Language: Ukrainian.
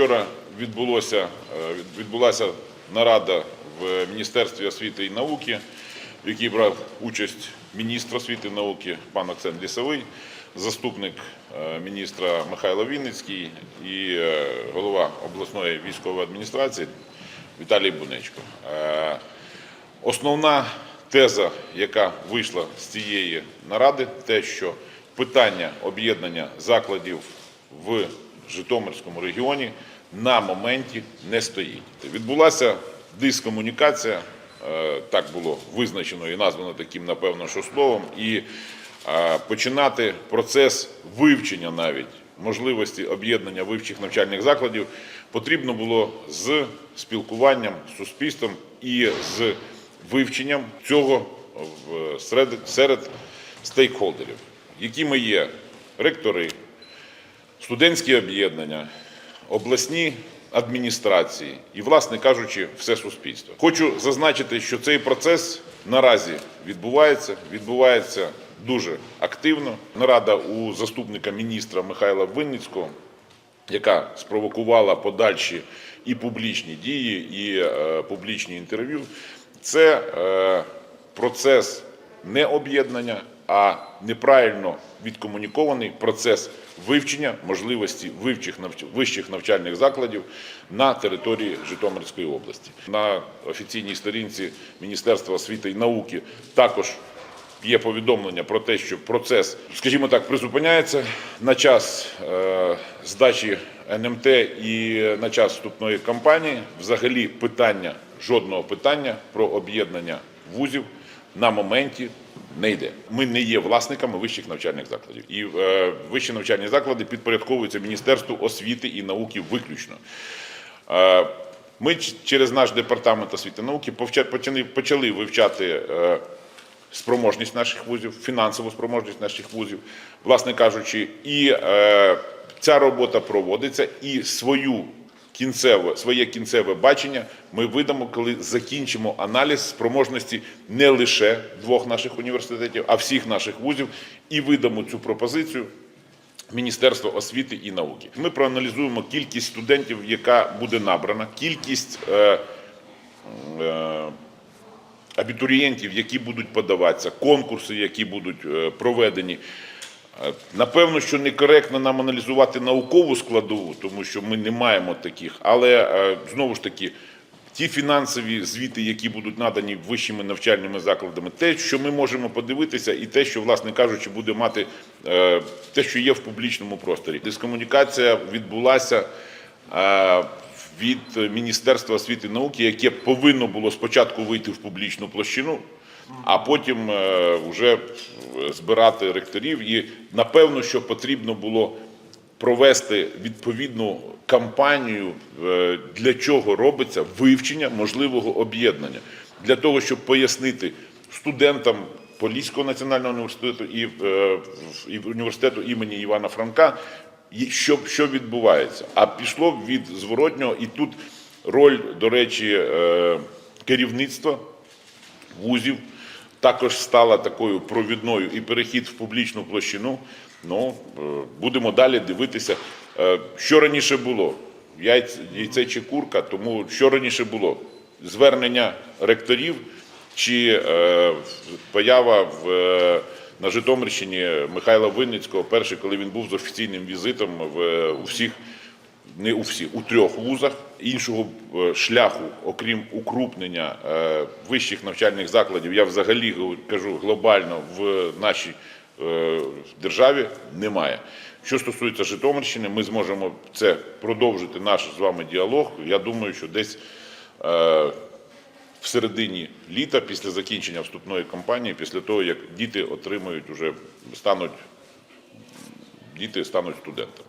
Вчора відбулося, е, відбулася нарада в Міністерстві освіти і науки, в якій брав участь міністр освіти і науки пан Оксен Лісовий, заступник е, міністра Михайло Вінницький і е, голова обласної військової адміністрації Віталій Бунечко. Основна теза, яка вийшла з цієї наради, те, що питання об'єднання закладів в Житомирському регіоні на моменті не стоїть. Відбулася дискомунікація, е, так було визначено і названо таким, напевно, що словом, і е, починати процес вивчення навіть можливості об'єднання вивчих навчальних закладів потрібно було з спілкуванням з суспільством і з вивченням цього серед стейкхолдерів, якими є ректори, студентські об'єднання, обласні адміністрації і, власне кажучи, все суспільство. Хочу зазначити, що цей процес наразі відбувається, відбувається дуже активно. Нарада у заступника міністра Михайла Винницького яка спровокувала подальші і публічні дії, і е, публічні інтерв'ю, це е, процес не об'єднання, а неправильно відкомунікований процес вивчення можливості вищих навчальних закладів на території Житомирської області. На офіційній сторінці Міністерства освіти і науки також є повідомлення про те, що процес, скажімо так, призупиняється на час е, здачі НМТ і на час вступної кампанії. Взагалі питання, жодного питання про об'єднання вузів на моменті не йде. Ми не є власниками вищих навчальних закладів. І е, вищі навчальні заклади підпорядковуються Міністерству освіти і науки виключно. Е, Ми через наш департамент освіти і науки почали, вивчати е, спроможність наших вузів, фінансову спроможність наших вузів, власне кажучи, і ця робота проводиться, і свою кінцеве, своє кінцеве бачення ми видамо, коли закінчимо аналіз спроможності не лише двох наших університетів, а всіх наших вузів, і видамо цю пропозицію Міністерства освіти і науки. Ми проаналізуємо кількість студентів, яка буде набрана, кількість е, е, абітурієнтів, які будуть подаватися, конкурси, які будуть е, проведені. Напевно, що некоректно нам аналізувати наукову складову, тому що ми не маємо таких. Але е, знову ж таки, ті фінансові звіти, які будуть надані вищими навчальними закладами, те, що ми можемо подивитися, і те, що, власне кажучи, буде мати е, те, що є в публічному просторі. Дискомунікація відбулася. е, Від Міністерства освіти і науки, яке повинно було спочатку вийти в публічну площину, а потім вже збирати ректорів. І напевно, що потрібно було провести відповідну кампанію, е, для чого робиться вивчення можливого об'єднання, для того, щоб пояснити студентам Поліського національного університету і, е, і університету імені Івана Франка, що, що відбувається. А пішло від зворотнього, і тут роль, до речі, е, керівництва вузів також стала такою провідною і перехід в публічну площину. Ну, е, будемо далі дивитися, Е, що раніше було. Яйце, чи курка, тому що раніше було? Звернення ректорів чи е, поява в, на Житомирщині Михайла Винницького, перший, коли він був з офіційним візитом в, у всіх не у всіх, у трьох вузах. Іншого е, шляху, окрім укрупнення е, вищих навчальних закладів, я взагалі кажу глобально в нашій е, державі немає. Що стосується Житомирщини, ми зможемо це продовжити наш з вами діалог. Я думаю, що десь в середині літа, після закінчення вступної кампанії, після того як діти отримують уже стануть діти стануть студентами.